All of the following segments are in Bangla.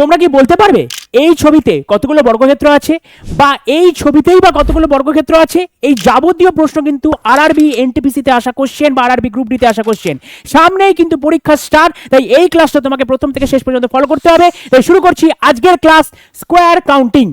তোমরা কি বলতে পারবে? এই ছবিতে কতগুলো বর্গক্ষেত্র আছে? বা এই ছবিতেই বা কতগুলো বর্গক্ষেত্র আছে? এই যাবতীয় প্রশ্ন কিন্তু আরআরবি এনটিপিসিতে আসা কোশ্চেন বা আরআরবি গ্রুপ ডিতে আসা কোশ্চেন সামনেই কিন্তু পরীক্ষা স্টার্ট তাই এই ক্লাসটা তোমাকে প্রথম থেকে শেষ পর্যন্ত ফলো করতে হবে। তাই শুরু করছি আজকের ক্লাস স্কোয়ার কাউন্টিং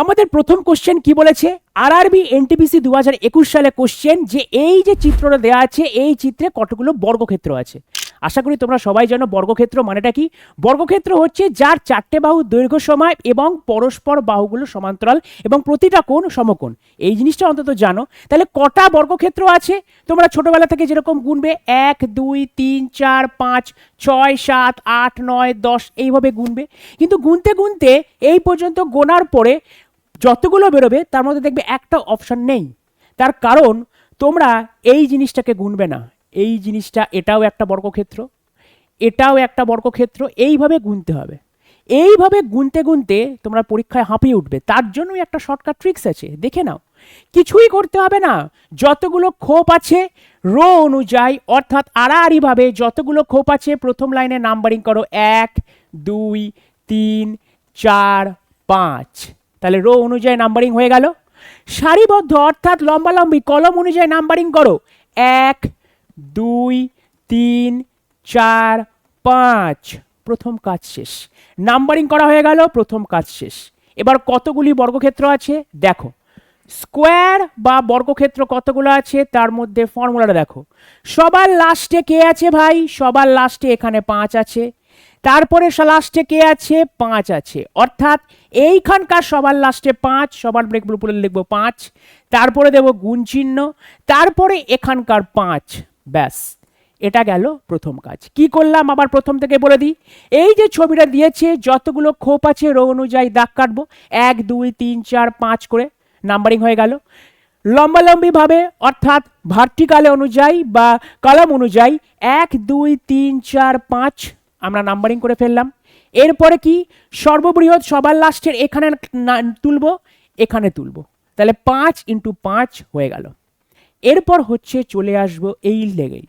আমাদের প্রথম কোশ্চেন কি বলেছে? আরআরবি এনটিপিসি দু হাজার একুশ সালে কোশ্চেন যে এই যে চিত্রটা দেওয়া আছে, এই চিত্রে কতগুলো বর্গক্ষেত্র আছে? আশা করি তোমরা সবাই জানো বর্গক্ষেত্র মানেটা কি? বর্গক্ষেত্র হচ্ছে যার চারটে বাহু দৈর্ঘ্য সময় এবং পরস্পর বাহুগুলো সমান্তরাল এবং প্রতিটা কোণ সমকোণ। এই জিনিসটা অন্তত জানো। তাহলে কটা বর্গক্ষেত্র আছে? তোমরা ছোটবেলা থেকে যেরকম গুনবে, এক, দুই, তিন, চার, পাঁচ, ছয়, সাত, আট, নয়, দশ, এইভাবে গুনবে। কিন্তু গুনতে গুনতে এই পর্যন্ত গোনার পরে যতগুলো বেরোবে, তার মধ্যে দেখবে একটা অপশন নেই। তার কারণ তোমরা এই জিনিসটাকে গুনবে না। এই জিনিসটা এটাও একটা বর্গক্ষেত্র, এটাও একটা বর্গক্ষেত্র, এইভাবে গুনতে হবে। এইভাবে গুনতে গুনতে তোমরা পরীক্ষায় হাঁপিয়ে উঠবে। তার জন্যই একটা শর্টকাট ট্রিক্স আছে, দেখে নাও। কিছুই করতে হবে না। যতগুলো খোপ আছে, রো অনুযায়ী, অর্থাৎ আড়াআড়িভাবে যতগুলো খোপ আছে, প্রথম লাইনে নাম্বারিং করো এক, দুই, তিন, চার, পাঁচ। তাহলে রো অনুযায়ী নাম্বারিং হয়ে গেল। সারিবদ্ধ, অর্থাৎ লম্বালম্বি, কলম অনুযায়ী নাম্বারিং করো। এক দুই, তিন, চার, পাঁচ। প্রথম কাজ শেষ। নাম্বারিং করা হয়ে গেল, প্রথম কাজ শেষ। এবার কতগুলি বর্গক্ষেত্র আছে? দেখো। স্কোয়ার বা বর্গক্ষেত্র কতগুলো আছে? তার মধ্যে ফর্মুলাটা দেখো। সবার লাস্টে কে আছে ভাই? সবার লাস্টে এখানে পাঁচ আছে। তারপরে লাস্টে কে আছে? পাঁচ আছে। অর্থাৎ এইখানকার সবার লাস্টে পাঁচ, সবার ব্রেক উপরে লিখব পাঁচ। তারপরে দেব গুণ চিহ্ন। তারপরে এখানকার পাঁচ। ব্যাস, এটা গেল প্রথম কাজ। কি করলাম আবার প্রথম থেকে বলে দিই? এই যে ছবিটা দিয়েছে, যতগুলো খোপ আছে, রো অনুযায়ী দাগ কাটবো। এক, দুই, তিন, চার, পাঁচ করে নাম্বারিং হয়ে গেল। লম্বালম্বিভাবে, অর্থাৎ ভার্টিকালে অনুযায়ী বা কলম অনুযায়ী, এক, দুই, তিন, চার, পাঁচ আমরা নাম্বারিং করে ফেললাম। এরপরে কি? সর্ববৃহৎ সবার লাস্টের এখানে তুলবো এখানে তুলবো। তাহলে পাঁচ ইন্টু পাঁচ হয়ে গেল। এরপর হচ্ছে চলে আসব এই লেগেই।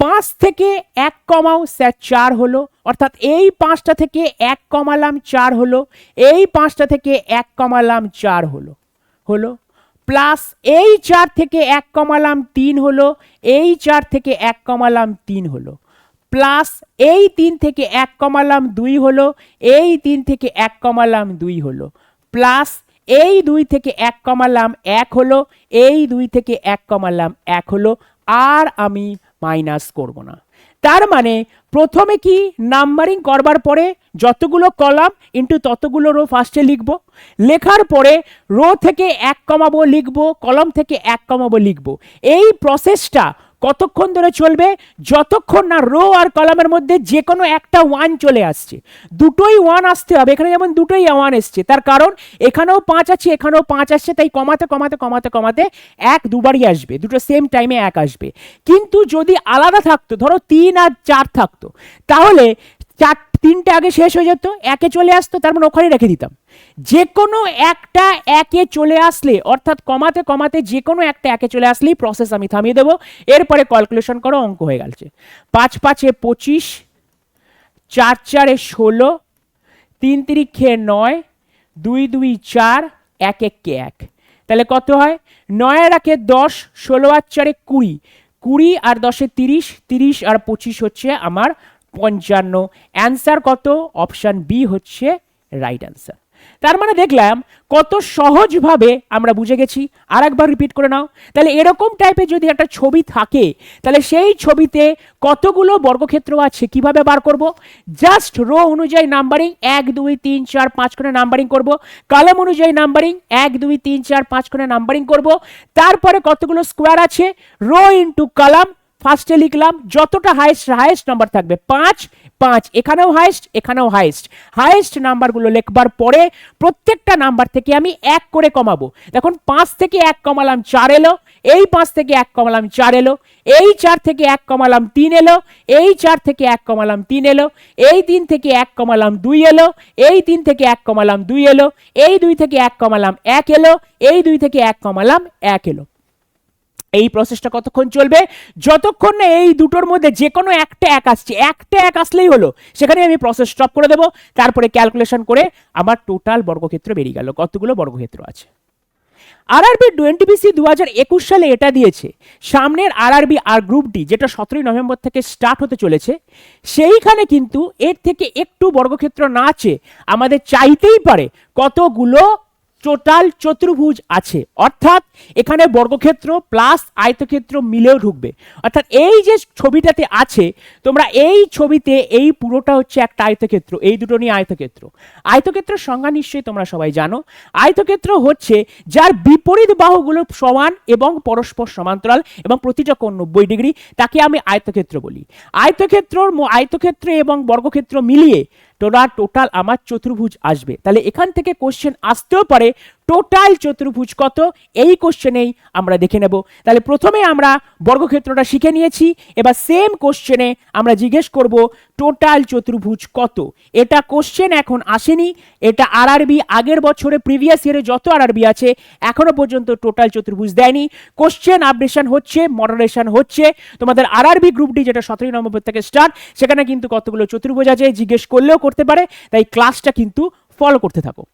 পাঁচ থেকে এক কমাও স্যার চার হলো, অর্থাৎ এই পাঁচটা থেকে এক কমালাম চার হলো, এই পাঁচটা থেকে এক কমালাম চার হলো হলো। প্লাস এই চার থেকে এক কমালাম তিন হলো, এই চার থেকে এক কমালাম তিন হলো। প্লাস এই তিন থেকে এক কমালাম দুই হলো, এই তিন থেকে এক কমালাম দুই হলো। প্লাস এই দুই থেকে এক কমালাম এক হলো, এই দুই থেকে এক কমালাম এক হলো, আর আমি মাইনাস করব না। তার মানে প্রথমে কি নাম্বারিং করবার পরে যতগুলো কলাম ইন্টু ততগুলো রো ফার্স্টে লিখব, লেখার পরে রো থেকে এক কমাবো লিখব, কলম থেকে এক কমাবো লিখব। এই প্রসেসটা কতক্ষণ ধরে চলবে? যতক্ষণ না রো আর কলামের মধ্যে যে কোনো একটা ওয়ান চলে আসছে। দুটোই ওয়ান আসতে হবে। এখানে যেমন দুটোই ওয়ান এসছে, তার কারণ এখানেও পাঁচ আছে, এখানেও পাঁচ আসছে, তাই কমাতে কমাতে কমাতে কমাতে এক দুবারই আসবে। দুটো সেম টাইমে এক আসবে। কিন্তু যদি আলাদা থাকতো, ধরো তিন আর চার থাকতো, তাহলে চার তিনটে আগে শেষ হয়ে যেত, একে চলে আসতো, তার মানে ওখানে রেখে দিতাম। যে কোনো একটা একে চলে আসলে, অর্থাৎ কমাতে কমাতে যে কোনো একটা একে চলে আসলেই প্রসেস আমি থামিয়ে দেবো। এরপরে ক্যালকুলেশন করো, অঙ্ক হয়ে গেছে। পাঁচ পাঁচে পঁচিশ, চার চারে ষোলো, তিন তিরিখে নয়, দুই দুই চার, এক এককে এক। তাহলে কত হয়? নয়ের একে দশ, ষোলো আর চারে কুড়ি। কুড়ি আর দশে তিরিশ তিরিশ আর পঁচিশ হচ্ছে আমার পঞ্চান্ন। অ্যান্সার কত? অপশান বি হচ্ছে রাইট অ্যান্সার তার মানে দেখলাম কত সহজভাবে আমরা বুঝে গেছি। আর একবার রিপিট করে নাও। তাহলে এরকম টাইপের যদি একটা ছবি থাকে, তাহলে সেই ছবিতে কতগুলো বর্গক্ষেত্র আছে কীভাবে বার করব? জাস্ট রো অনুযায়ী নাম্বারিং এক, দুই, তিন, চার, পাঁচ করে নাম্বারিং করব। কলম অনুযায়ী নাম্বারিং এক, দুই, তিন, চার, পাঁচ করে নাম্বারিং করব। তারপরে কতগুলো স্কোয়ার আছে? রো ইন্টু কলাম ফার্স্টে লিখলাম, যতটা হাইয়েস্ট হাইয়েস্ট নাম্বার থাকবে। পাঁচ পাঁচ, এখানেও হাইয়েস্ট এখানেও হাইয়েস্ট হাইয়েস্ট নাম্বারগুলো লেখবার পরে প্রত্যেকটা নাম্বার থেকে আমি এক করে কমাবো। দেখুন, পাঁচ থেকে এক কমালাম, চার এলো। এই পাঁচ থেকে এক কমালাম, চার এলো। এই চার থেকে এক কমালাম, তিন এলো। এই চার থেকে এক কমালাম, তিন এলো। এই তিন থেকে এক কমালাম, দুই এলো। এই তিন থেকে এক কমালাম, দুই এলো। এই দুই থেকে এক কমালাম, এক এলো। এই দুই থেকে এক কমালাম, এক এলো। এই প্রসেসটা কতক্ষণ চলবে? যতক্ষণ না এই দুটোর মধ্যে যে কোনো একটা এক আসছে, একটা এক আসলেই হলো। সেখানে আমি প্রসেস স্টপ করে দেবো। তারপরে ক্যালকুলেশন করে আমার টোটাল বর্গক্ষেত্র বেরিয়ে গেল। কতগুলো বর্গক্ষেত্র আছে? আরআরবি এনটিপিসি দু হাজার একুশ সালে এটা দিয়েছে। সামনের আরআরবি আর গ্রুপটি যেটা সতেরোই নভেম্বর থেকে স্টার্ট হতে চলেছে, সেইখানে কিন্তু এর থেকে একটু বর্গক্ষেত্র না আছে আমাদের চাইতেই পারে কতগুলো টোটাল চতুর্ভুজ আছে। অর্থাৎ এখানে বর্গক্ষেত্র প্লাস আয়তক্ষেত্র মিলেও ঢুকবে। অর্থাৎ এই যে ছবিটাতে আছে, তোমরা এই ছবিতে এই পুরোটা হচ্ছে একটা আয়তক্ষেত্র, এই দুটো নিয়ে আয়তক্ষেত্র। আয়তক্ষেত্রের সংজ্ঞা নিশ্চয়ই তোমরা সবাই জানো। আয়তক্ষেত্র হচ্ছে যার বিপরীত বাহুগুলো সমান এবং পরস্পর সমান্তরাল এবং প্রতিটা কোণ নব্বই ডিগ্রি, তাকে আমি আয়তক্ষেত্র বলি। আয়তক্ষেত্রর ম- আয়তক্ষেত্র এবং বর্গক্ষেত্র মিলিয়ে টোটাল আমার চতুর্ভুজ আসবে। তাহলে এখান থেকে কোশ্চেন আসতেও পারে টোটাল চতুর্ভুজ কত? এই কোশ্চেনেই আমরা দেখে নেব। তাহলে প্রথমে আমরা বর্গক্ষেত্রটা শিখে নিয়েছি, এবার সেম কোশ্চেনে আমরা জিজ্ঞেস করব টোটাল চতুর্ভুজ কত? এটা কোশ্চেন এখন আসেনি, এটা আরআরবি আগের বছরে প্রিভিয়াস ইয়ারে যত আরআরবি আছে, এখনও পর্যন্ত টোটাল চতুর্ভুজ দেয়নি। কোশ্চেন আপডেশন হচ্ছে মডারেশন হচ্ছে। তোমাদের আরআরবি গ্রুপ ডি যেটা সতেরোই নভেম্বর থেকে স্টার্ট সেখানে কিন্তু কতগুলো চতুর্ভুজ আছে, জিজ্ঞেস করলেও করতে পারে। তাই ক্লাসটা কিন্তু ফলো করতে থাকো।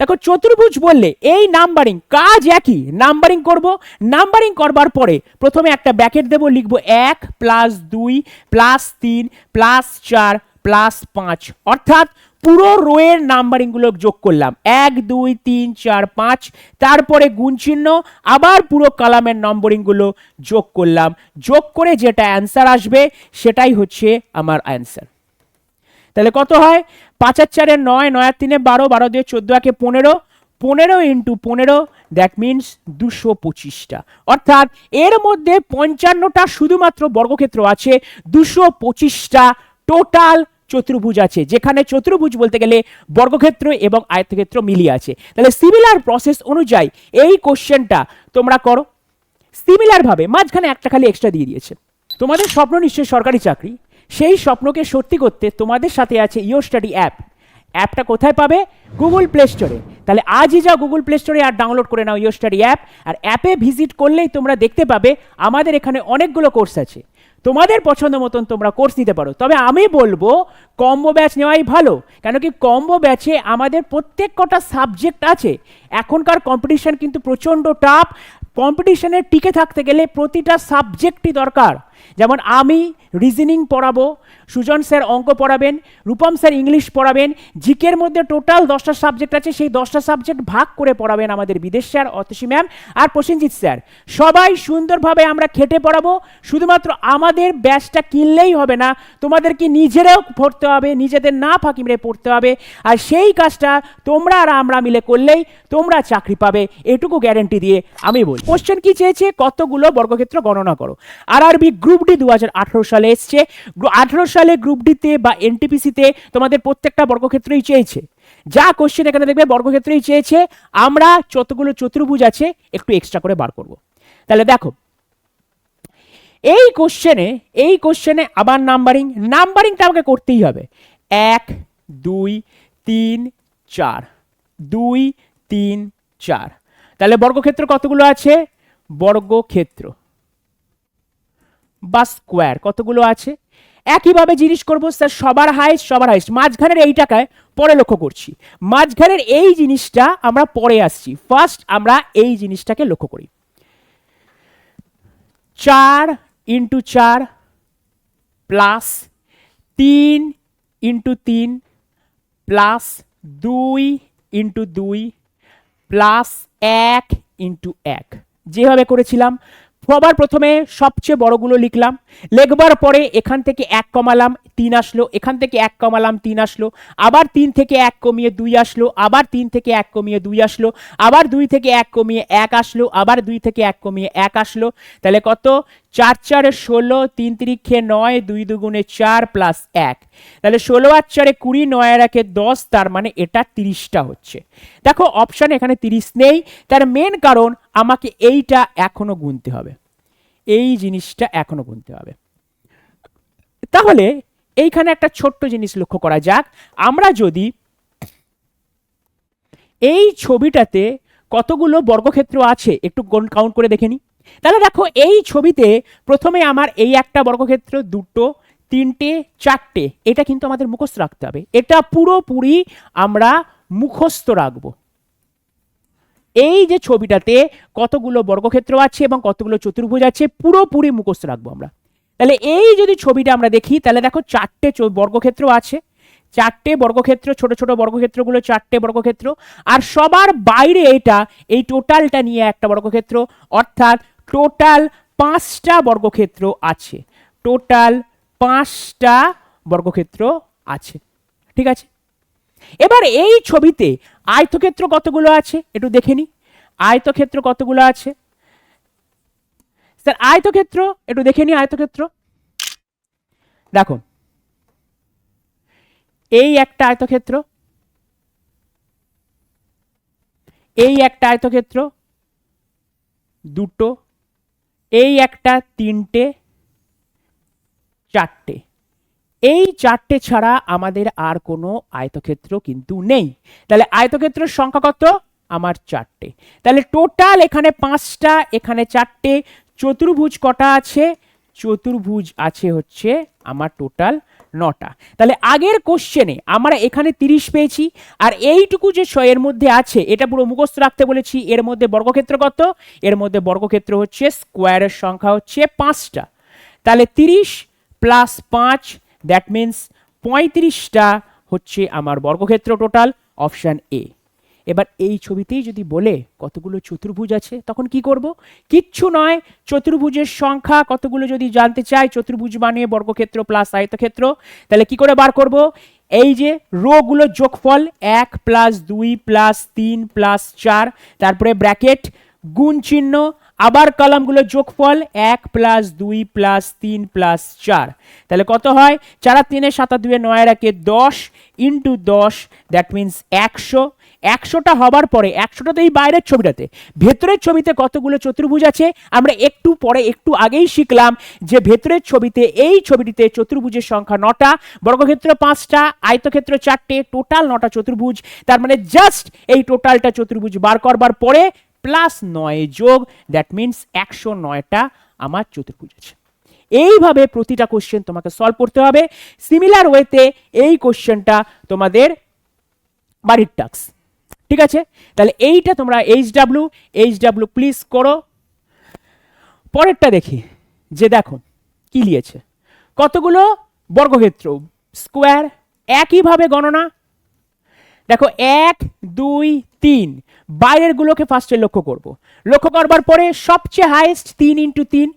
দেখো, চতুর্ভুজ বললে এই নাম্বারিং কাজ একই। নাম্বারিং করব নাম্বারিং করবার পরে প্রথমে একটা ব্যাকেট দেব, লিখব এক প্লাস দুই প্লাস তিন প্লাস চার প্লাস পাঁচ। অর্থাৎ পুরো রোয়ের নাম্বারিংগুলো যোগ করলাম। এক, দুই, তিন, চার, পাঁচ। তারপরে গুণ চিহ্ন, আবার পুরো কালামের নম্বরিংগুলো যোগ করলাম। যোগ করে যেটা অ্যান্সার আসবে, সেটাই হচ্ছে আমার অ্যান্সার তাহলে কত হয়? পাঁচ আর চারে নয় নয় আর তিনে বারো বারো দিয়ে চোদ্দ একে পনেরো পনেরো ইন্টু পনেরো দ্যাট মিনস দুশো পঁচিশটা। অর্থাৎ এর মধ্যে পঞ্চান্নটা শুধুমাত্র বর্গক্ষেত্র আছে, দুশো পঁচিশটা টোটাল চতুর্ভুজ আছে, যেখানে চতুর্ভুজ বলতে গেলে বর্গক্ষেত্র এবং আয়তক্ষেত্র মিলিয়ে আছে। তাহলে সিমিলার প্রসেস অনুযায়ী এই কোশ্চেনটা তোমরা করো। সিমিলার ভাবে, মাঝখানে একটা খালি এক্সট্রা দিয়ে দিয়েছে। তোমাদের স্বপ্ন নিশ্চয়ই সরকারি চাকরি। সেই স্বপ্নকে সত্যি করতে তোমাদের সাথে আছে ইও স্টাডি অ্যাপ। অ্যাপটা কোথায় পাবে? গুগল প্লে স্টোরে। তাহলে আজই যা গুগল প্লে স্টোরে আর ডাউনলোড করে নাও ইও স্টাডি অ্যাপ। আর অ্যাপে ভিজিট করলেই তোমরা দেখতে পাবে আমাদের এখানে অনেকগুলো কোর্স আছে। তোমাদের পছন্দ মতন তোমরা কোর্স নিতে পারো। তবে আমি বলব, কম্বো ব্যাচ নেওয়াই ভালো। কেন কি কম্বো ব্যাচে আমাদের প্রত্যেক কটা সাবজেক্ট আছে। এখনকার কম্পিটিশন কিন্তু প্রচণ্ড টাফ। কম্পিটিশনে টিকে থাকতে গেলে প্রতিটা সাবজেক্টই দরকার। যেমন আমি রিজনিং পড়াবো, সুজন স্যার অঙ্ক পড়াবেন, রূপম স্যার ইংলিশ পড়াবেন, জিকের মধ্যে টোটাল দশটা সাবজেক্ট আছে, সেই দশটা সাবজেক্ট ভাগ করে পড়াবেন আমাদের বিদেশ স্যার অতসী ম্যাম আর প্রসেনজিৎ স্যার। সবাই সুন্দরভাবে আমরা খেটে পড়াবো, শুধুমাত্র আমাদের ব্যাচটা কিনলেই হবে না, তোমাদেরকে নিজেরাও পড়তে হবে, নিজেদের না ফাঁকি মেরে পড়তে হবে, আর সেই কাজটা তোমরা আর আমরা মিলে করলেই তোমরা চাকরি পাবে, এটুকু গ্যারেন্টি দিয়ে আমি বলি। কোশ্চেন কি চেয়েছে? কতগুলো বর্গক্ষেত্র গণনা করো। আর আর আরবি গ্রুপ ডি দু হাজার আঠারো সালে এসছে। আঠারো সালে গ্রুপ ডিতে বা এনটিপিসিতে তোমাদের প্রত্যেকটা বর্গক্ষেত্রই চেয়েছে। যা কোশ্চেন এখানে দেখবে, বর্গক্ষেত্রই চেয়েছে। আমরা যতগুলো চতুর্ভুজ আছে, একটু এক্সট্রা করে বার করব। তাহলে দেখো, এই কোশ্চেনে এই কোশ্চেনে আবার নাম্বারিং নাম্বারিংটা আমাকে করতেই হবে। এক, দুই, তিন, চার। দুই, তিন, চার। তাহলে বর্গক্ষেত্র কতগুলো আছে? বর্গক্ষেত্র। বা স্কোয়ার কতগুলো আছে? একইভাবে জিনিস করব স্যার সবার হাইস্ট সবার হাইস্ট মাঝখানের এই টাকায় পরে লক্ষ্য করছি। মাঝখানের এই জিনিসটা আমরা পরে আসছি। ফার্স্ট আমরা এই জিনিসটাকে লক্ষ্য করি। চার ইন্টু চার প্লাস তিন ইন্টু তিন প্লাস দুই ইন্টু দুই প্লাস এক ইন্টু এক। যেভাবে করেছিলাম সবার প্রথমে সবচেয়ে বড়গুলো লিখলাম। লেখবার পরে এখান থেকে এক কমালাম, তিন আসলো। এখান থেকে এক কমালাম, তিন আসলো। আবার তিন থেকে এক কমিয়ে দুই আসলো। আবার তিন থেকে এক কমিয়ে দুই আসলো। আবার দুই থেকে এক কমিয়ে এক আসলো। আবার দুই থেকে এক কমিয়ে এক আসলো। তাহলে কত? চার, চারে, ষোলো, তিন তিরিক্ষে নয়, দুই দুগুণে চার প্লাস এক। তাহলে ষোলো আর চারে কুড়ি, নয় আর একে দশ, তার মানে এটা তিরিশটা হচ্ছে। দেখো অপশান এখানে তিরিশ নেই। তার মেন কারণ আমাকে এইটা এখনও গুনতে হবে। এই জিনিসটা এখনও গুনতে হবে। তাহলে এইখানে একটা ছোট্ট জিনিস লক্ষ্য করা যাক। আমরা যদি এই ছবিটাতে কতগুলো বর্গক্ষেত্র আছে একটু কাউন্ট করে দেখে নিই। তাহলে দেখো, এই ছবিতে প্রথমে আমার এই একটা বর্গক্ষেত্র দুটো, তিনটে, চারটে, এটা কিন্তু আমাদের মুখস্থ রাখতে হবে। এটা পুরোপুরি আমরা মুখস্থ রাখব। এই যে ছবিটাতে কতগুলো বর্গক্ষেত্র আছে এবং কতগুলো চতুর্ভুজ আছে, পুরোপুরি মুখস্থ রাখব আমরা। তাহলে এই যদি ছবিটা আমরা দেখি, তাহলে দেখো চারটে বর্গক্ষেত্র আছে। চারটে বর্গক্ষেত্র, ছোট ছোট বর্গক্ষেত্রগুলো, চারটে বর্গক্ষেত্র। আর সবার বাইরে এটা, এই টোটালটা নিয়ে একটা বর্গক্ষেত্র। অর্থাৎ টোটাল পাঁচটা বর্গক্ষেত্র আছে। টোটাল পাঁচটা বর্গক্ষেত্র আছে। ঠিক আছে? এবার এই ছবিতে আয়তক্ষেত্র কতগুলো আছে, একটু দেখে নি। আয়তক্ষেত্র কতগুলো আছে। স্যার, আয়তক্ষেত্র, একটু দেখে নি আয়তক্ষেত্র। দেখো এই একটা আয়তক্ষেত্র, এই একটা আয়তক্ষেত্র, দুটো, এই একটা, তিনটে, চারটে। এই চারটে ছাড়া আমাদের আর কোনো আয়তক্ষেত্র কিন্তু নেই। তাহলে আয়তক্ষেত্রের সংখ্যা কত? আমার চারটে। তাহলে টোটাল এখানে পাঁচটা, এখানে চারটে, চতুর্ভুজ কটা আছে? চতুর্ভুজ আছে হচ্ছে আমার টোটাল নটা। তাহলে আগের কোশ্চেনে আমরা এখানে তিরিশ পেয়েছি, আর এইটুকু যে ছয়ের মধ্যে আছে, এটা পুরো মুখস্থ রাখতে বলেছি, এর মধ্যে বর্গক্ষেত্র কত? এর মধ্যে বর্গক্ষেত্র হচ্ছে স্কোয়ারের সংখ্যা হচ্ছে পাঁচটা। তাহলে তিরিশ প্লাস পাঁচ দ্যাট মিন্স পঁয়ত্রিশটা হচ্ছে আমার বর্গক্ষেত্র টোটাল অপশান এ এবার এই ছবিতেই যদি বলে কতগুলো চতুর্ভুজ আছে, তখন কি করব? কিচ্ছু নয়, চতুর্ভুজের সংখ্যা, কতগুলো যদি জানতে চাই, চতুর্ভুজ মানে বর্গক্ষেত্র প্লাস আয়তক্ষেত্র, তাহলে কি করে বার করব? এই যে রোগুলো যোগফল এক প্লাস দুই প্লাস তিন প্লাস চার, তারপরে ব্র্যাকেট গুণ চিহ্ন আবার কলামগুলো যোগফল এক প্লাস দুই প্লাস তিন প্লাস চার। তাহলে কত হয়? চার তিনে সাত দুয়ে নয় একে দশ ইন্টু দশ দ্যাট মিন্স একশো। একশোটা হবার পরে একশোটা তো এই বাইরের ছবিটাতে, ভেতরের ছবিতে কতগুলো চতুর্ভুজ আছে? আমরা একটু পরে, একটু আগেই শিখলাম যে ভেতরের ছবিতে, এই ছবিটিতে চতুর্ভুজের সংখ্যা নটা, বর্গক্ষেত্র পাঁচটা, আয়তক্ষেত্র চারটে টোটাল নটা চতুর্ভুজ। তার মানে জাস্ট এই টোটালটা চতুর্ভুজ বার করবার পরে প্লাস নয় যোগ দ্যাট মিন্স একশো নয়টা আমার চতুর্ভুজ আছে এইভাবে প্রতিটা কোশ্চেন তোমাকে সলভ করতে হবে। সিমিলার ওয়েতে এই কোশ্চেনটা তোমাদের বাড়ির টাক্স ঠিক আছে? তাহলে এইটা তোমরা H W H W please করো। পরেরটা দেখি, যে দেখো, কি লিয়েছে? কতগুলো বর্গক্ষেত্র? স্কোয়ার একইভাবে গণনা দেখো, এক, দুই, তিন। বাইরেরগুলোকে ফার্স্টে লক্ষ্য করব। লক্ষ্য করবার পরে সবচেয়ে হাইয়েস্ট তিন ইন্টু তিন।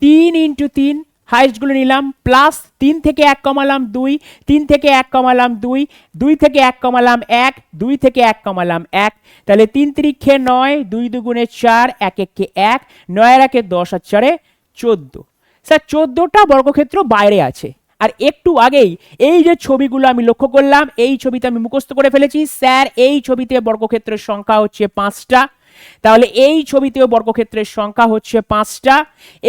তিন ইন্টু তিন হাইয়েস্টগুলো নিলাম প্লাস তিন থেকে এক কমালাম দুই, তিন থেকে এক কমালাম দুই দুই থেকে এক কমালাম এক, দুই থেকে এক কমালাম এক। তাহলে তিন তিরিক্ষে নয়, দুই দুগুণে চার, এক একে এক নয়ের একে দশ আর চারে চোদ্দ। স্যার, চোদ্দোটা বর্গক্ষেত্র বাইরে আছে। আর একটু আগেই এই যে ছবিগুলো আমি লক্ষ্য করলাম, এই ছবিতে আমি মুখস্থ করে ফেলেছি, স্যার, এই ছবিতে বর্গক্ষেত্রের সংখ্যা হচ্ছে পাঁচটা। তাহলে এই ছবিতেও বর্গক্ষেত্রের সংখ্যা হচ্ছে পাঁচটা,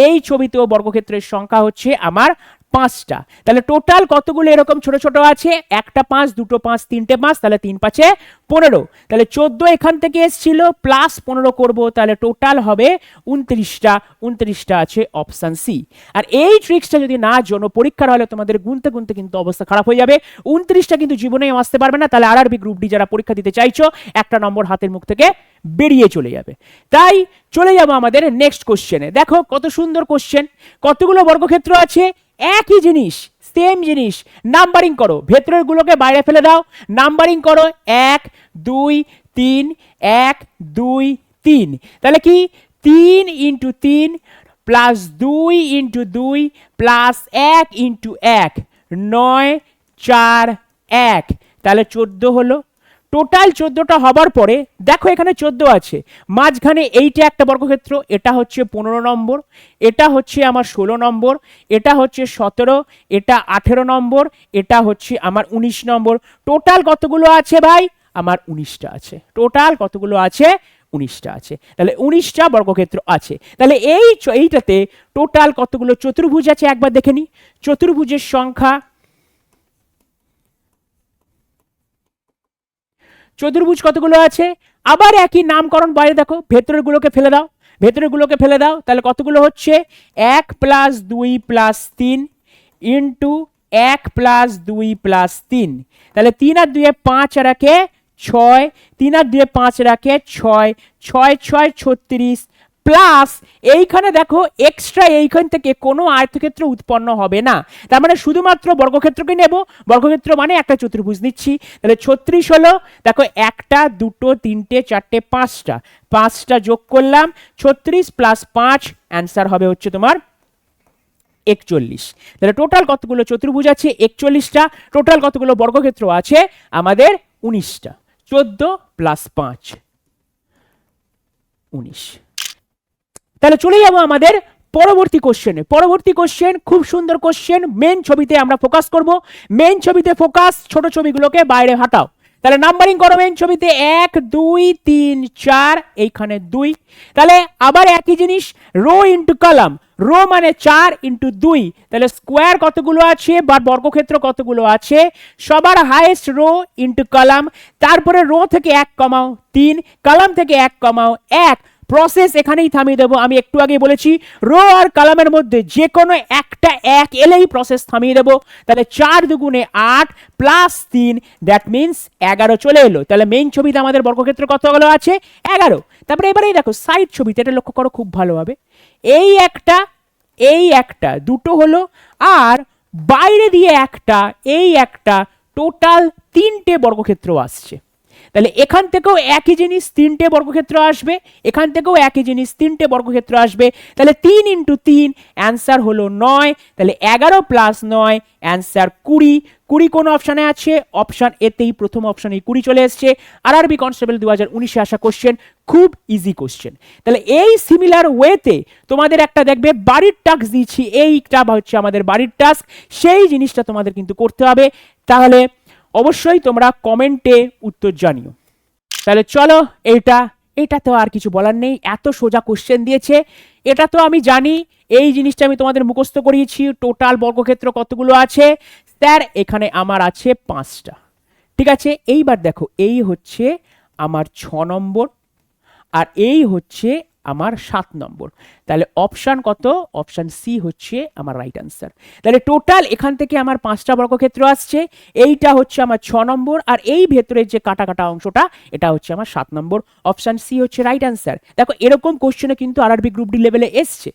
এই ছবিতেও বর্গক্ষেত্রের সংখ্যা হচ্ছে আমার পাঁচটা। তাহলে টোটাল কতগুলো এরকম ছোট ছোট আছে? একটা পাঁচ, দুটো পাঁচ, তিনটে পাঁচ, তাহলে তিন পাঁচে পনেরো। তাহলে চোদ্দ এখান থেকে এসছিল প্লাস পনেরো করব, তাহলে টোটাল হবে উনত্রিশটা। উনত্রিশটা আছে অপশান সি আর এই ট্রিক্সটা যদি না জন্য পরীক্ষার হলে তোমাদের গুনতে গুনতে কিন্তু অবস্থা খারাপ হয়ে যাবে। উনত্রিশটা কিন্তু জীবনেও আসতে পারবে না, তাহলে আরআরবি গ্রুপ ডি যারা পরীক্ষা দিতে চাইছো, একটা নম্বর হাতের মুখ থেকে বেরিয়ে চলে যাবে। তাই চলে যাব আমাদের নেক্সট কোশ্চেনে দেখো কত সুন্দর কোশ্চেন কতগুলো বর্গক্ষেত্র আছে? একই জিনিস। সেম জিনিস। নাম্বারিং করো। ভেতরের গুলোকে বাইরে ফেলে দাও। নাম্বারিং করো এক, দুই, তিন, এক, দুই, তিন। তাহলে কি? তিন ইন্টু তিন প্লাস দুই ইন্টু দুই প্লাস এক ইন্টু এক। নয়, চার, এক। তাহলে চোদ্দ হলো। টোটাল চোদ্দোটা হবার পরে, দেখো এখানে চোদ্দ আছে। মাঝখানে এইটা একটা বর্গক্ষেত্র, এটা হচ্ছে পনেরো নম্বর, এটা হচ্ছে আমার ষোলো নম্বর, এটা হচ্ছে সতেরো, এটা আঠেরো নম্বর, এটা হচ্ছে আমার উনিশ নম্বর। টোটাল কতগুলো আছে ভাই? আমার উনিশটা আছে। টোটাল কতগুলো আছে? উনিশটা আছে। তাহলে উনিশটা বর্গক্ষেত্র আছে। তাহলে এই এইটাতে টোটাল কতগুলো চতুর্ভুজ আছে? একবার দেখে নি। চতুর্ভুজের সংখ্যা চতুর্ভুজ কতগুলো আছে? আবার একই নামকরণ, বাইরে দেখো ভেতরের গুলোকে ফেলে দাও ভেতরেগুলোকে ফেলে দাও, তাহলে কতগুলো হচ্ছে? এক প্লাস দুই প্লাস তিন ইন্টু এক প্লাস দুই প্লাস তিন। তাহলে তিন আর দুয়ে পাঁচ রাখে ছয়, তিন আর দুয়ে পাঁচ রাখে ছয় ছয় ছয়, ছত্রিশ প্লাস এইখানে দেখো এক্সট্রা এইখান থেকে কোনো আয়তক্ষেত্র উৎপন্ন হবে না। তার মানে শুধুমাত্র বর্গক্ষেত্রকে নেব, বর্গক্ষেত্র মানে একটা চতুর্ভুজ নিচ্ছি। তাহলে ছত্রিশ হলো, দেখো একটা, দুটো, তিনটে, চারটে, পাঁচটা। পাঁচটা যোগ করলাম, ছত্রিশ প্লাস পাঁচ অ্যান্সার হবে হচ্ছে তোমার একচল্লিশ। তাহলে টোটাল কতগুলো চতুর্ভুজ আছে? একচল্লিশটা। টোটাল কতগুলো বর্গক্ষেত্র আছে? আমাদের উনিশটা। চোদ্দ প্লাস পাঁচ, উনিশ। তাহলে চলে যাব আমাদের পরবর্তী কোশ্চেনে পরবর্তী কোশ্চেন খুব সুন্দর কোশ্চেন মেন ছবিতে আমরা ফোকাস করব। মেন ছবিতে ফোকাস ছোট ছবিগুলোকে বাইরে হাঁটাও। তাহলে নাম্বারিং করো মেন ছবিতে, এক, দুই, তিন, চার, এইখানে দুই। তাহলে আবার একই জিনিস রো ইন্টু কলাম রো মানে চার ইন্টু দুই। তাহলে স্কোয়ার কতগুলো আছে বা বর্গক্ষেত্র কতগুলো আছে? সবার হাইয়েস্ট রো ইন্টু কলাম তারপরে রো থেকে এক কমাও তিন কলাম থেকে এক কমাও এক। প্রসেস এখানেই থামিয়ে দেবো। আমি একটু আগে বলেছি, রো আর কলামের মধ্যে যে কোনো একটা এক এলেই প্রসেস থামিয়ে দেবো। তাহলে চার দুগুণে আট প্লাস তিন দ্যাট মিনস এগারো চলে এলো। তাহলে মেইন ছবিতে আমাদের বর্গক্ষেত্র কতগুলো আছে? এগারো। তারপরে এবারেই দেখো সাইড ছবিতে এটা লক্ষ্য করো, খুব ভালোভাবে এই একটা এই একটা দুটো হলো, আর বাইরে দিয়ে একটা, এই একটা টোটাল তিনটে বর্গক্ষেত্র আসছে। তাহলে এখান থেকেও একই জিনিস তিনটে বর্গক্ষেত্র আসবে, এখান থেকেও একই জিনিস তিনটে বর্গক্ষেত্র আসবে। তাহলে তিন ইন্টু তিন অ্যান্সার হলো নয়। তাহলে এগারো প্লাস নয় অ্যান্সার কুড়ি। কুড়ি কোন অপশানে আছে? অপশান এতেই প্রথম অপশানে কুড়ি চলে এসছে। আর আরবি কনস্টেবল দু হাজার উনিশে আসা কোশ্চেন খুব ইজি কোশ্চেন তাহলে এই সিমিলার ওয়েতে তোমাদের একটা দেখবে, বাড়ির টাস্ক দিচ্ছি এইটা হচ্ছে আমাদের বাড়ির টাস্ক সেই জিনিসটা তোমাদের কিন্তু করতে হবে। তাহলে অবশ্যই তোমরা কমেন্টে উত্তর জানিও। তাহলে চলো, এইটা এটা তো আর কিছু বলার নেই, এত সোজা কোশ্চেন দিয়েছে। এটা তো আমি জানি, এই জিনিসটা আমি তোমাদের মুখস্থ করিয়েছি টোটাল বর্গক্ষেত্র কতগুলো আছে? স্যার, এখানে আমার আছে পাঁচটা। ঠিক আছে, এইবার দেখো, এই হচ্ছে আমার ছ নম্বর, আর এই হচ্ছে আমার সাত নম্বর। তাহলে অপশান কত? অপশান সি হচ্ছে আমার রাইট আনসার তাহলে টোটাল এখান থেকে আমার পাঁচটা বর্গক্ষেত্র আসছে, এইটা হচ্ছে আমার ছ নম্বর, আর এই ভেতরের যে কাটা কাটা অংশটা, এটা হচ্ছে আমার সাত নম্বর। অপশান সি হচ্ছে রাইট আনসার দেখো, এরকম কোশ্চেনে কিন্তু আরআরবি গ্রুপ ডি লেভেলে এসছে।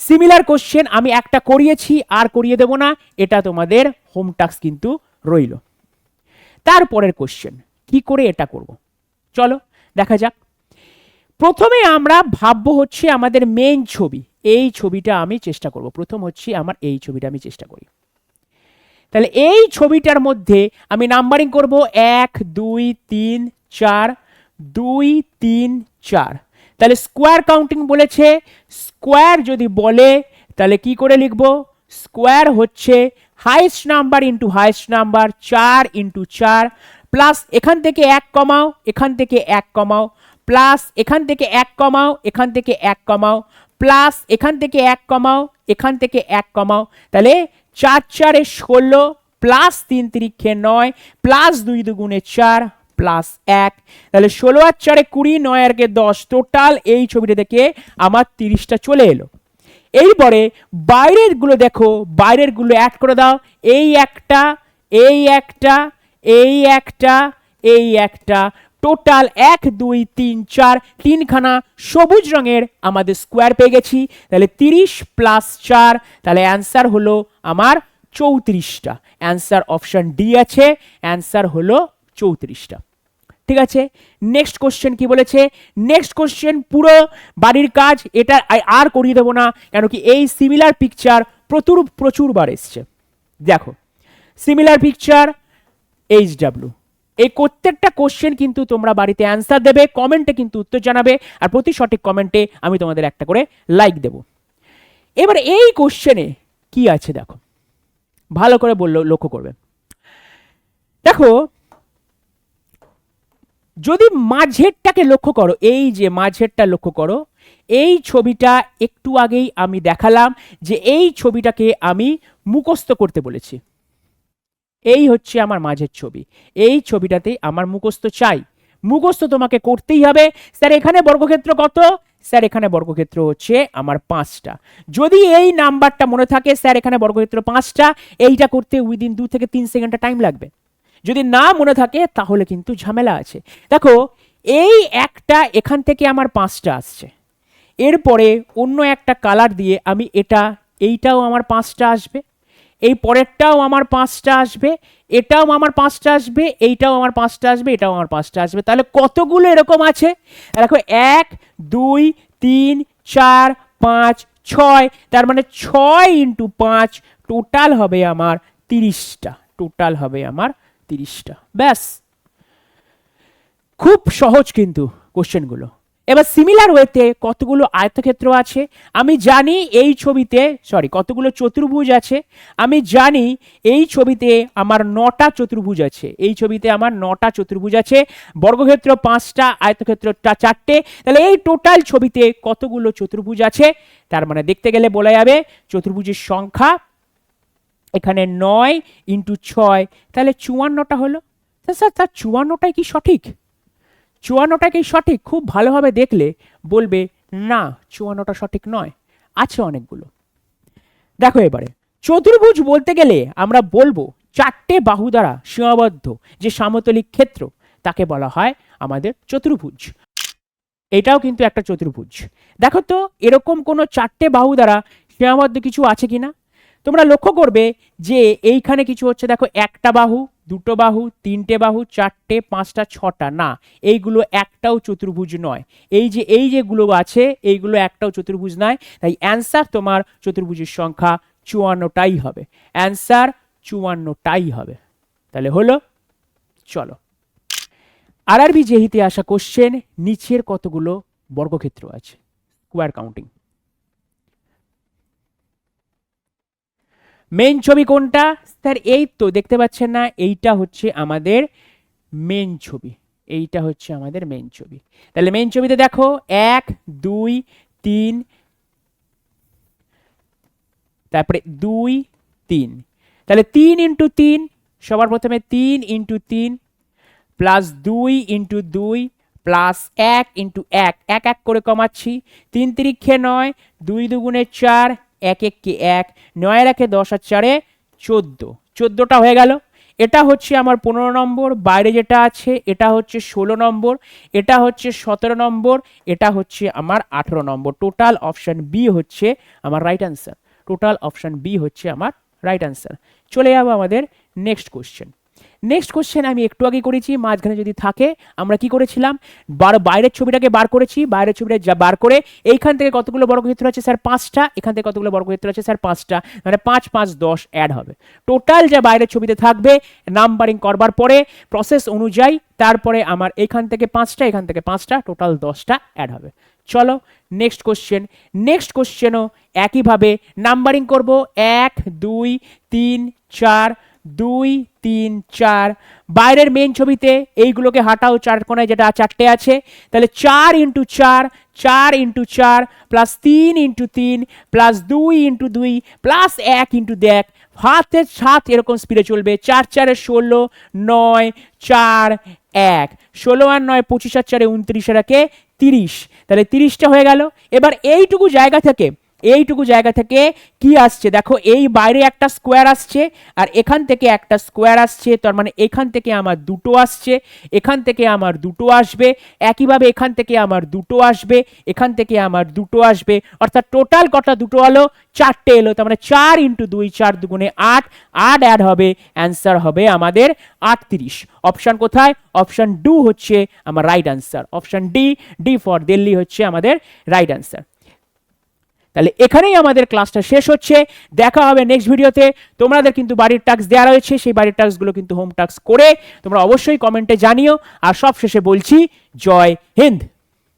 সিমিলার কোশ্চেন আমি একটা করিয়েছি, আর করিয়ে দেব না, এটা তোমাদের হোম টাস্ক কিন্তু রইল। তারপরের কোশ্চেন কি করে এটা করব? চলো, দেখা যাক। প্রথমে আমরা ভাববো হচ্ছে আমাদের মেইন ছবি। এই ছবিটা আমি চেষ্টা করব। প্রথম হচ্ছে আমার এই ছবিটা আমি চেষ্টা করি। তাহলে এই ছবিটার মধ্যে আমি নাম্বারিং করব এক, দুই, তিন, চার, দুই, তিন, চার। তাহলে স্কোয়ার কাউন্টিং বলেছে। স্কোয়ার যদি বলে, তাহলে কি করে লিখব? স্কোয়ার হচ্ছে highest number into highest number চার ইন্টু চার প্লাস এখান থেকে এক কমাও, এখান থেকে এক কমাও প্লাস এখান থেকে এক কমাও, এখান থেকে এক কমাও, প্লাস এখান থেকে এক কমাও, এখান থেকে এক কমাও। তাহলে চার চারে ষোলো, প্লাস তিন তিরিক্ষে নয়, প্লাস দুই দুগুণে চার, প্লাস এক। তাহলে ষোলো আর চারে কুড়ি, নয় আর কে দশ, টোটাল এই ছবিটা থেকে আমার তিরিশটা চলে এলো। এইপরে বাইরেরগুলো দেখো বাইরেরগুলো অ্যাড করে দাও। এই একটা এই একটা এই একটা এই একটা। টোটাল এক, দুই, তিন, চার, তিনখানা সবুজ রঙের আমাদের স্কোয়ার পেয়ে গেছি। তাহলে তিরিশ প্লাস চার, তাহলে অ্যান্সার হলো আমার চৌত্রিশটা। অ্যান্সার অপশন ডি আছে অ্যান্সার হলো চৌত্রিশটা। ঠিক আছে? নেক্সট কোশ্চেন কি বলেছে? নেক্সট কোশ্চেন পুরো বাড়ির কাজ, এটা আর করিয়ে দেবো না, কেন কি এই সিমিলার পিকচার প্রচুর, প্রচুরবার এসছে। দেখো সিমিলার পিকচার এইচ ডাব্লিউ এই প্রত্যেকটা কোশ্চেন কিন্তু তোমরা বাড়িতে অ্যান্সার দেবে কমেন্টে কিন্তু উত্তর জানাবে, আর প্রতি সঠিক কমেন্টে আমি তোমাদের একটা করে লাইক দেব। এবার এই কোশ্চেনে কি আছে দেখো? ভালো করে বলল, লক্ষ্য করবে। দেখো, যদি মাঝেরটাকে লক্ষ্য করো, এই যে মাঝেরটা লক্ষ্য করো, এই ছবিটা একটু আগেই আমি দেখালাম যে এই ছবিটাকে আমি মুখস্থ করতে বলেছি। এই হচ্ছে আমার মাঝের ছবি। এই ছবিটাতেই আমার মুখস্থ চাই। মুখস্থ তোমাকে করতেই হবে। স্যার, এখানে বর্গক্ষেত্র কত? স্যার, এখানে বর্গক্ষেত্র হচ্ছে আমার পাঁচটা। যদি এই নাম্বারটা মনে থাকে, স্যার, এখানে বর্গক্ষেত্র পাঁচটা। এইটা করতে উইদিন দু থেকে তিন সেকেন্ডটা টাইম লাগবে। যদি না মনে থাকে, তাহলে কিন্তু ঝামেলা আছে। দেখো, এই একটা এখান থেকে আমার পাঁচটা আসছে। এরপরে অন্য একটা কালার দিয়ে আমি এটা, এইটাও আমার পাঁচটা আসবে। এই পরেরটাও আমার পাঁচটা আসবে, এটাও আমার পাঁচটা আসবে, এইটাও আমার পাঁচটা আসবে, এটাও আমার পাঁচটা আসবে। তাহলে কতগুলো এরকম আছে? দেখো, এক, দুই, তিন, চার, পাঁচ, ছয়, তার মানে ছয় ইন্টু পাঁচ টোটাল হবে আমার তিরিশটা, টোটাল হবে আমার তিরিশটা। ব্যাস। খুব সহজ কিন্তু কোশ্চেনগুলো। এবার সিমিলার ওয়েতে কতগুলো আয়তক্ষেত্র আছে? আমি জানি এই ছবিতে সরি কতগুলো চতুর্ভুজ আছে। আমি জানি এই ছবিতে আমার নটা চতুর্ভুজ আছে। এই ছবিতে আমার নটা চতুর্ভুজ আছে। বর্গক্ষেত্র পাঁচটা আয়তক্ষেত্রটা চারটে। তাহলে এই টোটাল ছবিতে কতগুলো চতুর্ভুজ আছে? তার মানে দেখতে গেলে বলা যাবে চতুর্ভুজের সংখ্যা এখানে নয় ইন্টু ছয়। তাহলে চুয়ান্নটা হলো। স্যার, তার চুয়ান্নটাই কি সঠিক? চুয়ান্নটা কি সঠিক খুব ভালোভাবে দেখলে বলবে, না, চুয়ান্নটা সঠিক নয়, আছে অনেকগুলো। দেখো এবারে, চতুর্ভুজ বলতে গেলে আমরা বলব চারটে বাহু দ্বারা সীমাবদ্ধ যে সামতলিক ক্ষেত্র, তাকে বলা হয় আমাদের চতুর্ভুজ। এটাও কিন্তু একটা চতুর্ভুজ। দেখো তো, এরকম কোনো চারটে বাহু দ্বারা সীমাবদ্ধ কিছু আছে কিনা? তোমরা লক্ষ্য করবে যে এইখানে কিছু হচ্ছে, দেখো একটা বাহু, দুটো বাহু, তিনটে বাহু, চারটে, পাঁচটা, ছটা। না, এইগুলো একটাও চতুর্ভুজ নয়। এই যে, এই যেগুলো আছে, এইগুলো একটাও চতুর্ভুজ নয়। তাই অ্যান্সার তোমার চতুর্ভুজের সংখ্যা চুয়ান্নটাই হবে। অ্যান্সার চুয়ান্নটাই হবে। তাহলে হলো, চলো। আর আর আরআরবি জেহিতে আসা কোশ্চেন নিচের কতগুলো বর্গক্ষেত্র আছে? স্কোয়ার কাউন্টিং মেন ছবি কোনটা? স্যার, এই তো দেখতে পাচ্ছেন না, এইটা হচ্ছে আমাদের মেন ছবি। এইটা হচ্ছে আমাদের মেন ছবি। তাহলে মেন ছবিতে দেখো, এক, দুই, তিন, তারপরে দুই, তিন। তাহলে তিন ইন্টু তিন, সবার প্রথমে তিন ইন্টু তিন প্লাস দুই ইন্টু দুই প্লাস এক ইন্টু এক। এক এক করে কমাচ্ছি। তিন তিরিক্ষে নয়, দুই দুগুণে চার এক এককে এক নয়ের একে দশ আর চারে চোদ্দ। চোদ্দোটা হয়ে গেল। এটা হচ্ছে আমার পনেরো নম্বর, বাইরে যেটা আছে এটা হচ্ছে ষোলো নম্বর, এটা হচ্ছে সতেরো নম্বর, এটা হচ্ছে আমার আঠেরো নম্বর। টোটাল অপশান বি হচ্ছে আমার right answer total option B হচ্ছে আমার রাইট অ্যান্সার চলে যাব আমাদের নেক্সট কোশ্চেন নেক্সট কোশ্চেন আমি একটু আগে করেছি, মাঝখানে যদি থাকে, আমরা কি করেছিলাম? বার, বাইরের ছবিটাকে বার করেছি, বাইরের ছবিটা যা বার করে, এইখান থেকে কতগুলো বর্গক্ষেত্র আছে স্যার? পাঁচটা। এখান থেকে কতগুলো বর্গক্ষেত্র আছে স্যার? পাঁচটা। মানে পাঁচ পাঁচ, দশ অ্যাড হবে। টোটাল যা বাইরের ছবিতে থাকবে নাম্বারিং করবার পরে প্রসেস অনুযায়ী, তারপরে আমার এখান থেকে পাঁচটা, এখান থেকে পাঁচটা টোটাল দশটা অ্যাড হবে। চলো নেক্সট কোশ্চেন নেক্সট কোশ্চেনও একইভাবে নাম্বারিং করব। এক, দুই, তিন, চার দুই, তিন, চার। বাইরের মেন ছবিতে এইগুলোকে হাঁটাও চার কোনায় যেটা চারটে আছে। তাহলে চার ইন্টু চার চার ইন্টু চার প্লাস তিন ইন্টু তিন প্লাস দুই ইন্টু দুই প্লাস এক ইন্টু দেখ। হাতের সাত এরকম স্পিডে চলবে। চার, চারে ষোলো, নয়, চার, এক। ষোলো আর নয়, পঁচিশ আর চারে উনত্রিশ আর একে তিরিশ। তাহলে তিরিশটা হয়ে গেল। এবার এইটুকু জায়গা থেকে এইটুকু জায়গা থেকে কি আসছে? দেখো, এই বাইরে একটা স্কোয়ার আসছে আর এখান থেকে একটা স্কোয়ার আসছে। তার মানে এখান থেকে আমার দুটো আসছে, এখান থেকে আমার দুটো আসবে। একইভাবে এখান থেকে আমার দুটো আসবে, এখান থেকে আমার দুটো আসবে। অর্থাৎ টোটাল কটা দুটো হলো? চারটে এলো। তার মানে চার ইন্টু দুই, চার দুগুণে আট। আট অ্যাড হবে অ্যান্সার হবে আমাদের আটত্রিশ। অপশান কোথায়? অপশান ডু হচ্ছে আমার right answer option D D for Delhi হচ্ছে আমাদের রাইট অ্যান্সার তাহলে এখানেই আমাদের ক্লাসটা শেষ হচ্ছে। দেখা হবে নেক্সট ভিডিওতে তোমাদের কিন্তু বাড়ির টাস্ক দেওয়া রয়েছে, সেই বাড়ির টাস্কগুলো কিন্তু হোম টাস্ক করে তোমরা অবশ্যই কমেন্টে জানিও। আর সব শেষে বলছি, জয় হিন্দ।